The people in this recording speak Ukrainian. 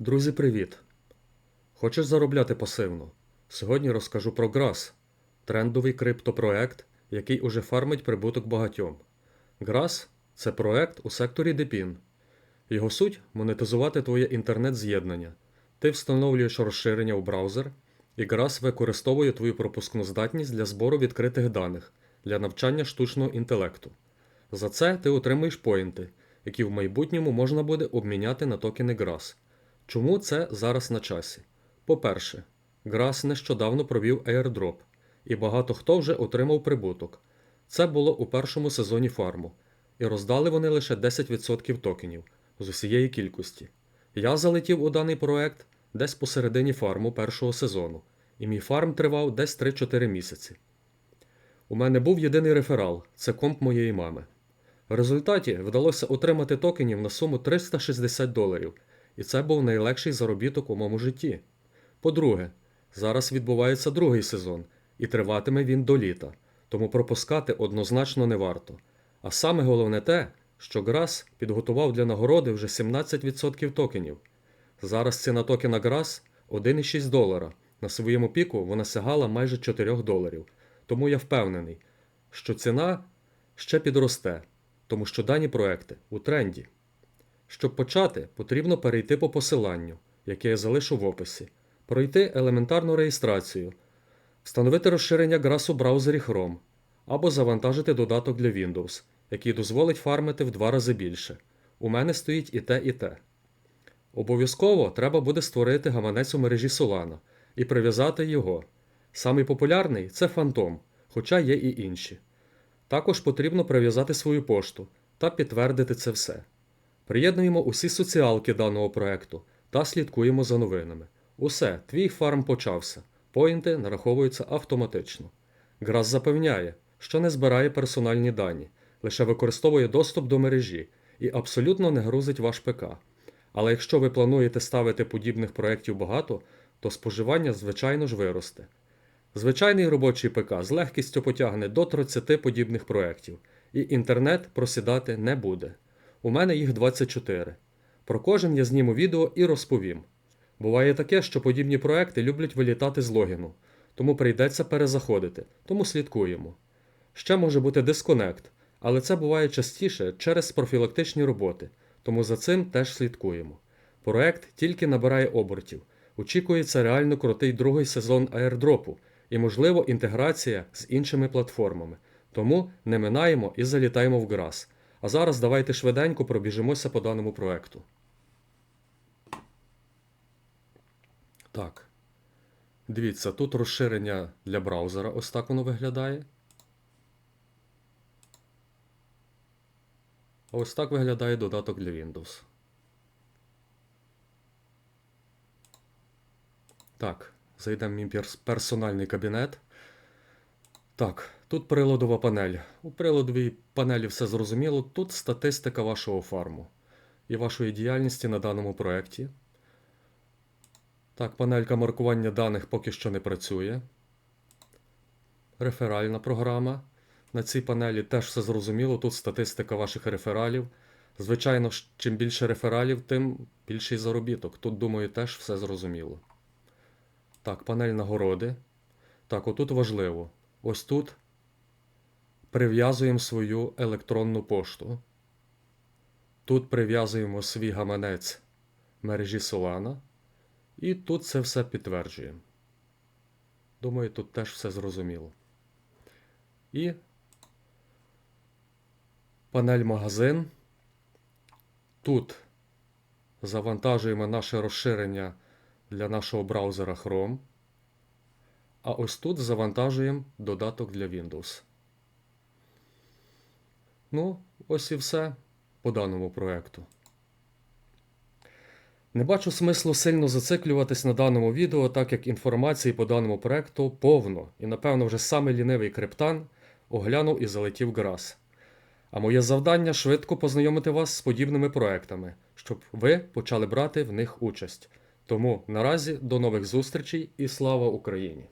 Друзі, привіт! Хочеш заробляти пасивно? Сьогодні розкажу про Грас трендовий криптопроект, який уже фармить прибуток багатьом. Грас це проект у секторі Депін. Його суть монетизувати твоє інтернет-з'єднання. Ти встановлюєш розширення у браузер, і Грас використовує твою пропускну здатність для збору відкритих даних для навчання штучного інтелекту. За це ти отримуєш поінти, які в майбутньому можна буде обміняти на токени Грас. Чому це зараз на часі? По-перше, Грас нещодавно провів airdrop, і багато хто вже отримав прибуток. Це було у першому сезоні фарму, і роздали вони лише 10% токенів з усієї кількості. Я залетів у даний проект десь посередині фарму першого сезону, і мій фарм тривав десь 3-4 місяці. У мене був єдиний реферал це комп моєї мами. В результаті вдалося отримати токенів на суму 360 доларів, і це був найлегший заробіток у моєму житті. По-друге, зараз відбувається другий сезон, і триватиме він до літа, тому пропускати однозначно не варто. А саме головне те, що Грас підготував для нагороди вже 17% токенів. Зараз ціна токена Грас 1,6 долара. На своєму піку вона сягала майже 4 доларів. Тому я впевнений, що ціна ще підросте, тому що дані проекти у тренді. Щоб почати, потрібно перейти по посиланню, яке я залишу в описі, пройти елементарну реєстрацію, встановити розширення GRAS у браузері Chrome або завантажити додаток для Windows, який дозволить фармити в два рази більше. У мене стоїть і те, і те. Обов'язково треба буде створити гаманець у мережі Solana і прив'язати його. Самий популярний це Phantom, хоча є і інші. Також потрібно прив'язати свою пошту та підтвердити це все. Приєднуємо усі соціалки даного проекту та слідкуємо за новинами. Усе, твій фарм почався. Поінти нараховуються автоматично. Грас запевняє, що не збирає персональні дані, лише використовує доступ до мережі і абсолютно не грузить ваш ПК. Але якщо ви плануєте ставити подібних проєктів багато, то споживання, звичайно ж, виросте. Звичайний робочий ПК з легкістю потягне до 30 подібних проєктів, і інтернет просідати не буде. У мене їх 24. Про кожен я зніму відео і розповім. Буває таке, що подібні проекти люблять вилітати з логіну, тому прийдеться перезаходити, тому слідкуємо. Ще може бути дисконект, але це буває частіше через профілактичні роботи, тому за цим теж слідкуємо. Проект тільки набирає обертів. Очікується реально крутий другий сезон аірдропу і, можливо, інтеграція з іншими платформами. Тому не минаємо і залітаємо в Грас. А зараз давайте швиденько пробіжимося по даному проекту. Так. Дивіться, тут розширення для браузера. Ось так воно виглядає. Ось так виглядає додаток для Windows. Так, зайдемо в мій персональний кабінет. Так, тут приладова панель. У приладовій панелі все зрозуміло. Тут статистика вашого фарму і вашої діяльності на даному проєкті. Так, панелька маркування даних поки що не працює. Реферальна програма. На цій панелі теж все зрозуміло. Тут статистика ваших рефералів. Звичайно чим більше рефералів, тим більший заробіток. Тут, думаю, теж все зрозуміло. Так, панель нагороди. Так, отут важливо. Ось тут прив'язуємо свою електронну пошту. Тут прив'язуємо свій гаманець мережі Solana. І тут це все підтверджуємо. Думаю, тут теж все зрозуміло. І панель магазин. Тут завантажуємо наше розширення для нашого браузера Chrome. А ось тут завантажуємо додаток для Windows. Ну, ось і все по даному проекту. Не бачу смислу сильно зациклюватись на даному відео, так як інформації по даному проекту повно, і, напевно, вже саме лінивий криптан оглянув і залетів Грас. А моє завдання швидко познайомити вас з подібними проектами, щоб ви почали брати в них участь. Тому наразі до нових зустрічей і слава Україні!